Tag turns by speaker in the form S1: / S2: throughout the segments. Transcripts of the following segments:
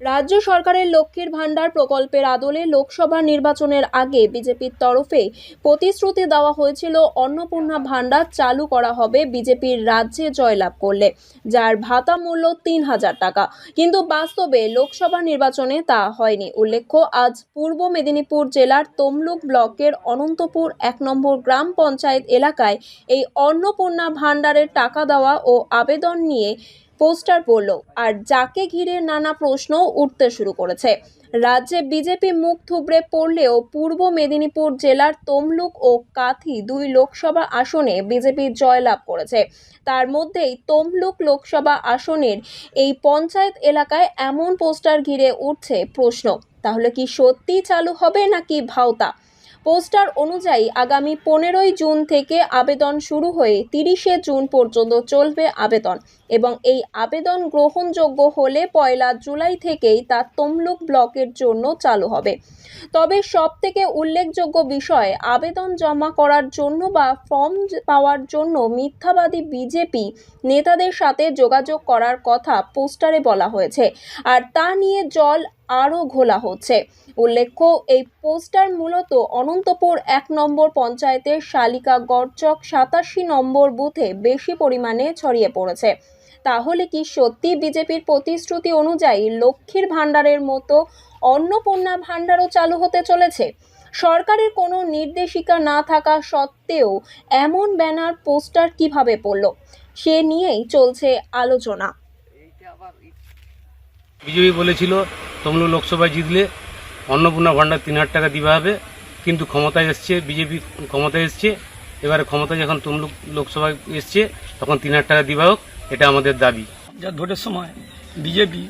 S1: রাজ্য সরকারের লক্ষ্মীর ভাণ্ডার প্রকল্পের আদলে লোকসভা নির্বাচনের আগে বিজেপির তরফে প্রতিশ্রুতি দেওয়া হয়েছিল, অন্নপূর্ণা ভাণ্ডার চালু করা হবে বিজেপির রাজ্যে জয়লাভ করলে, যার ভাতা মূল্য তিন হাজার টাকা। কিন্তু বাস্তবে লোকসভা নির্বাচনে তা হয়নি। উল্লেখ্য, আজ পূর্ব মেদিনীপুর জেলার তমলুক ব্লকের অনন্তপুর এক নম্বর গ্রাম পঞ্চায়েত এলাকায় এই অন্নপূর্ণা ভাণ্ডারের টাকা দেওয়া ও আবেদন নিয়ে পোস্টার পড়ল, আর যাকে ঘিরে নানা প্রশ্ন উঠতে শুরু করেছে। রাজ্যে বিজেপি মুখ থুবড়ে পড়লেও পূর্ব মেদিনীপুর জেলার তমলুক ও কাথি দুই লোকসভা আসনে বিজেপি জয়লাভ করেছে। তার মধ্যেই তমলুক লোকসভা আসনের এই পঞ্চায়েত এলাকায় এমন পোস্টার ঘিরে উঠছে প্রশ্ন। তাহলে কি সত্যি চালু হবে নাকি ভাওতা? পোস্টার অনুযায়ী আগামী পনেরোই জুন থেকে আবেদন শুরু হয়ে তিরিশে জুন পর্যন্ত চলবে আবেদন এবং এই আবেদন গ্রহণযোগ্য হলে পয়লা জুলাই থেকেই তা তমলুক ব্লকের জন্য চালু হবে। তবে সব থেকে উল্লেখযোগ্য বিষয়, আবেদন জমা করার জন্য বা ফর্ম পাওয়ার জন্য মিথ্যাবাদী বিজেপি নেতাদের সাথে যোগাযোগ করার কথা পোস্টারে বলা হয়েছে। আর তা নিয়ে জল আরও ঘোলা হচ্ছে। উল্লেখ্য, এই পোস্টার মূলত অনন্তপুর এক নম্বর পঞ্চায়েতের শালিকা গড়চক সাতাশি নম্বর বুথে বেশি পরিমাণে ছড়িয়ে পড়েছে। তাহলে কি সত্যি বিজেপির প্রতিশ্রুতি অনুযায়ী লক্ষ্মীর ভাণ্ডারের মতো অন্নপূর্ণা ভাণ্ডারও চালু হতে চলেছে? সরকারের কোনো নির্দেশিকা না থাকা সত্ত্বেও এমন ব্যানার, পোস্টার কীভাবে পড়ল? সে নিয়েই চলছে আলোচনা।
S2: বিজেপি বলেছিল, তমলুক লোকসভায় জিতলে অন্নপূর্ণা ভাণ্ডার তিন হাজার টাকা দিবা হবে। কিন্তু ক্ষমতায় এসছে, বিজেপি ক্ষমতায় এসছে। এবারে ক্ষমতায় যখন তমলুক লোকসভায় এসছে, তখন তিন হাজার টাকা দিবা হোক, এটা আমাদের দাবি।
S3: যা ভোটের সময় বিজেপি,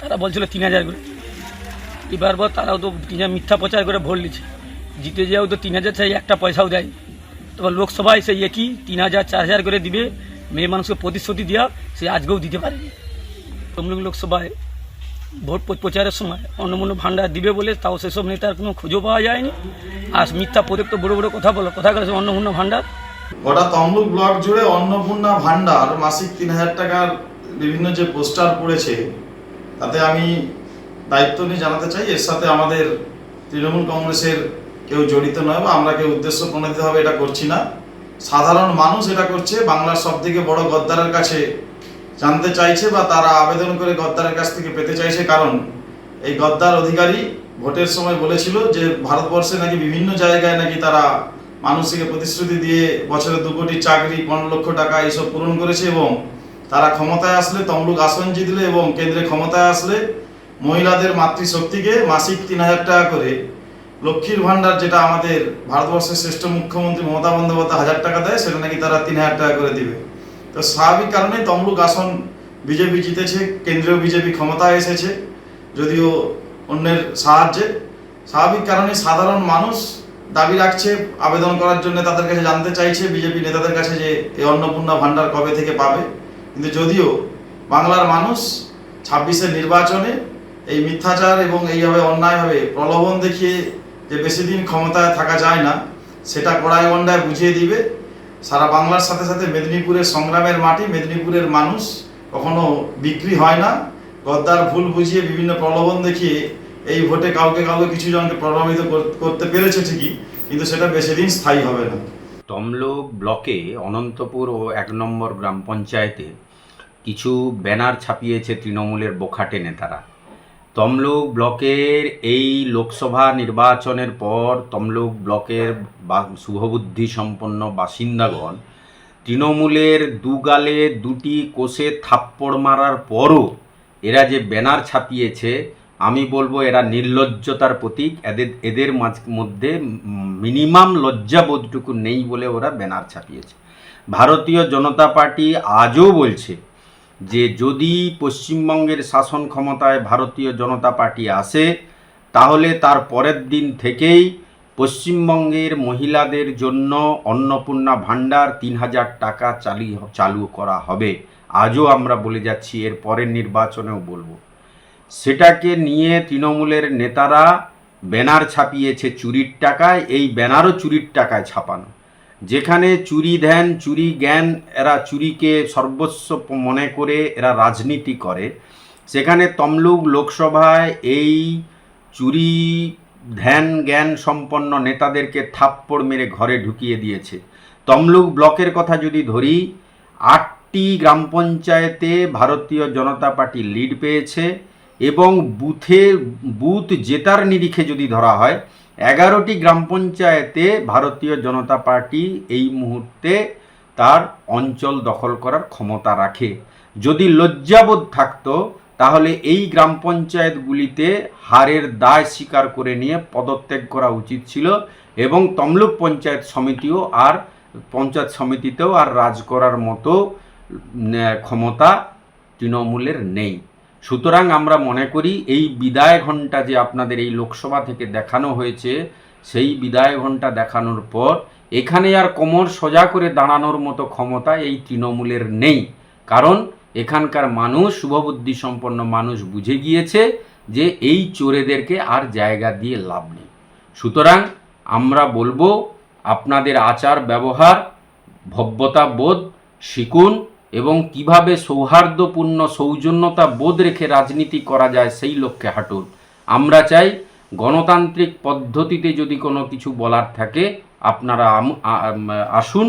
S3: তারা বলছিল তিন হাজার করে। এবার পর তারাও তো মিথ্যা প্রচার করে ভোট নিচ্ছে। জিতে যাও তো তিন হাজার চাই একটা পয়সাও দেয়। তবে লোকসভায় সেই একই তিন হাজার, চার হাজার করে দিবে। মেয়ে মানুষকে প্রতিশ্রুতি দেওয়া, সে আজকেও দিতে পারেনি। তমলুক লোকসভায় ভোট প্র- প্রচারের সময় অন্নমূল্য ভাণ্ডার দিবে বলে তাও সেসব নেতার কোনো খোঁজও পাওয়া যায়নি। আর মিথ্যা প্রত্যেক তো বড় বড় কথা বলো কথা বলে অন্নমূল্য ভাণ্ডার।
S4: গোটা তমলুক ব্লক জুড়ে অন্নপূর্ণা ভান্ডার মাসিক তিন হাজার টাকার বিভিন্ন যে পোস্টার পড়েছে, তাতে আমি দায়িত্ব নিয়ে জানাতে চাই। এর সাথে আমাদের তৃণমূল কংগ্রেসের কেউ জড়িত নয় বা আমরা কেউ উদ্দেশ্য প্রণোদিতভাবে এটা করছি না। সাধারণ মানুষ এটা করছে। বাংলার সব থেকে বড় গদ্দারের কাছে জানতে চাইছে বা তারা আবেদন করে গদ্দারের কাছ থেকে পেতে চাইছে, কারণ এই গদ্দার অধিকারী ভোটের সময় বলেছিল যে ভারতবর্ষে নাকি বিভিন্ন জায়গায় নাকি তারা মানুষকে প্রতিশ্রুতি দিয়ে বছরে দু কোটি চাকরি, পনেরো লক্ষ টাকা এইসব পূরণ করেছে এবং তারা ক্ষমতায় আসলে তমলুক আসন জিতলে এবং কেন্দ্রে ক্ষমতায় আসলে মহিলাদের মাতৃশক্তিকে মাসিক তিন হাজার টাকা করে, লক্ষ্মীর ভাণ্ডার যেটা আমাদের ভারতবর্ষের শ্রেষ্ঠ মুখ্যমন্ত্রী মমতা বন্দ্যোপাধ্যায় হাজার টাকা দেয়, সেটা নাকি তারা তিন হাজার টাকা করে দিবে। তো স্বাভাবিক কারণে তমলুক আসন বিজেপি জিতেছে, কেন্দ্রীয় বিজেপি ক্ষমতায় এসেছে, যদিও অন্যের সাহায্যে। স্বাভাবিক কারণে সাধারণ মানুষ দাবি রাখছে, আবেদন করার জন্য তাদের কাছে জানতে চাইছে, বিজেপি নেতাদের কাছে যে এই অন্নপূর্ণা ভাণ্ডার কবে থেকে পাবে। কিন্তু যদিও বাংলার মানুষ ছাব্বিশের নির্বাচনে এই মিথ্যাচার এবং এইভাবে অন্যায়ভাবে প্রলোভন দেখিয়ে যে বেশি দিন ক্ষমতায় থাকা যায় না, সেটা কড়াই গন্ডায় বুঝিয়ে দিবে। সারা বাংলার সাথে সাথে মেদিনীপুরের সংগ্রামের মাটি, মেদিনীপুরের মানুষ কখনো বিক্রি হয় না। গদ্দার ভুল বুঝিয়ে বিভিন্ন প্রলোভন দেখিয়ে এই ভোটে কাউকে কাউকে কিছু জনকে প্রভাবিত করতে পেরেছে ঠিকই, কিন্তু সেটা বেশি দিন স্থায়ী হবে না।
S5: তমলুক ব্লকে অনন্তপুর ও এক নম্বর গ্রাম পঞ্চায়েতে কিছু ব্যানার ছাপিয়েছে তৃণমূলের বোখাটে নেতারা। তমলুক ব্লকের এই লোকসভা নির্বাচনের পর তমলুক ব্লকের শুভবুদ্ধি সম্পন্ন বাসিন্দাগণ তৃণমূলের দুগালে দুটি কোষে থাপ্পড় মারার পরও এরা যে ব্যানার ছাপিয়েছে, আমি বলব এরা নির্লজ্জতার প্রতীক। এদের এদের মধ্যে মিনিমাম লজ্জাবোধটুকু নেই বলে ওরা ব্যানার ছাপিয়েছে। ভারতীয় জনতা পার্টি আজও বলছে যে যদি পশ্চিমবঙ্গের শাসন ক্ষমতায় ভারতীয় জনতা পার্টি আসে, তাহলে তার পরের দিন থেকেই পশ্চিমবঙ্গের মহিলাদের জন্য অন্নপূর্ণা ভাণ্ডার তিন হাজার টাকা চালি, চালু করা হবে। আজও আমরা বলে যাচ্ছি, এর পরের নির্বাচনেও বলব। সেটাকে নিয়ে তৃণমূলের নেতারা ব্যানার ছাপিয়েছে চুরির টাকায়। এই ব্যানারও চুরির টাকায় ছাপানো। যেখানে চুরি ধ্যান, চুরি জ্ঞান, এরা চুরিকে সর্বস্ব মনে করে, এরা রাজনীতি করে। সেখানে তমলুক লোকসভায় এই চুরি ধ্যান, জ্ঞান সম্পন্ন নেতাদেরকে থাপ্পড় মেরে ঘরে ঢুকিয়ে দিয়েছে। তমলুক ব্লকের কথা যদি ধরি, আটটি গ্রাম পঞ্চায়েতে ভারতীয় জনতা পার্টি লিড পেয়েছে এবং বুথে, বুথ জেতার নিরিখে যদি ধরা হয় এগারোটি গ্রাম পঞ্চায়েতে ভারতীয় জনতা পার্টি এই মুহূর্তে তার অঞ্চল দখল করার ক্ষমতা রাখে। যদি লজ্জাবোধ থাকতো, তাহলে এই গ্রাম পঞ্চায়েতগুলিতে হারের দায় স্বীকার করে নিয়ে পদত্যাগ করা উচিত ছিল এবং তমলুক পঞ্চায়েত সমিতিও আর পঞ্চায়েত সমিতিতেও আর রাজ করার মতো ক্ষমতা তৃণমূলের নেই। সুতরাং আমরা মনে করি এই বিদায় ঘণ্টা যে আপনাদের এই লোকসভা থেকে দেখানো হয়েছে, সেই বিদায় ঘণ্টা দেখানোর পর এখানে আর কোমর সোজা করে দাঁড়ানোর মতো ক্ষমতা এই তৃণমূলের নেই। কারণ এখানকার মানুষ, শুভবুদ্ধি সম্পন্ন মানুষ বুঝে গিয়েছে যে এই চোরেদেরকে আর জায়গা দিয়ে লাভ নেই। সুতরাং আমরা বলব, আপনাদের আচার ব্যবহার ভব্যতা বোধ শিখুন এবং কীভাবে সৌহার্দ্যপূর্ণ সৌজন্যতা বোধ রেখে রাজনীতি করা যায় সেই লক্ষ্যে হাঁটুন। আমরা চাই গণতান্ত্রিক পদ্ধতিতে যদি কোনো কিছু বলার থাকে, আপনারা আসুন,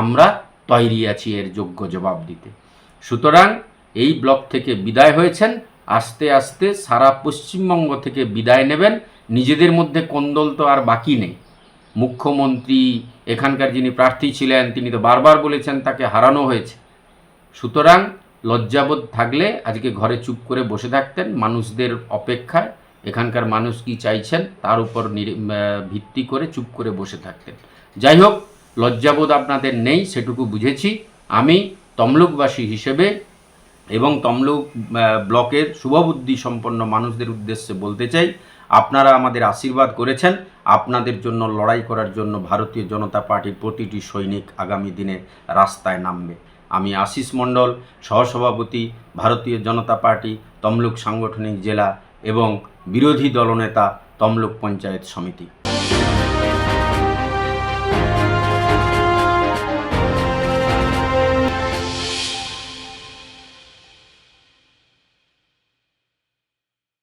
S5: আমরা তৈরি আছি এর যোগ্য জবাব দিতে। সুতরাং এই ব্লক থেকে বিদায় হয়েছেন। আস্তে আস্তে সারা পশ্চিমবঙ্গ থেকে বিদায় নেবেন। নিজেদের মধ্যে কোন্দল তো আর বাকি নেই। মুখ্যমন্ত্রী, এখানকার যিনি প্রার্থী ছিলেন, তিনি তো বারবার বলেছেন তাকে হারানো হয়েছে। সুতরাং লজ্জাবোধ থাকলে আজকে ঘরে চুপ করে বসে থাকতেন মানুষদের অপেক্ষায়। এখানকার মানুষ কি চাইছেন তার উপর ভিত্তি করে চুপ করে বসে থাকতেন। যাই হোক, লজ্জাবোধ আপনাদের নেই, সেটুকু বুঝেছি। আমি তমলুকবাসী হিসেবে এবং তমলুক ব্লকের শুভবুদ্ধি সম্পন্ন মানুষদের উদ্দেশ্যে বলতে চাই, আপনারা আমাদের আশীর্বাদ করেছেন। আপনাদের জন্য লড়াই করার জন্য ভারতীয় জনতা পার্টির প্রতিটি সৈনিক আগামী দিনে রাস্তায় নামবে। আমি আশিস মণ্ডল, সহসভাপতি, ভারতীয় জনতা পার্টি, তমলুক সাংগঠনিক জেলা এবং বিরোধী দলনেতা, তমলুক পঞ্চায়েত সমিতি।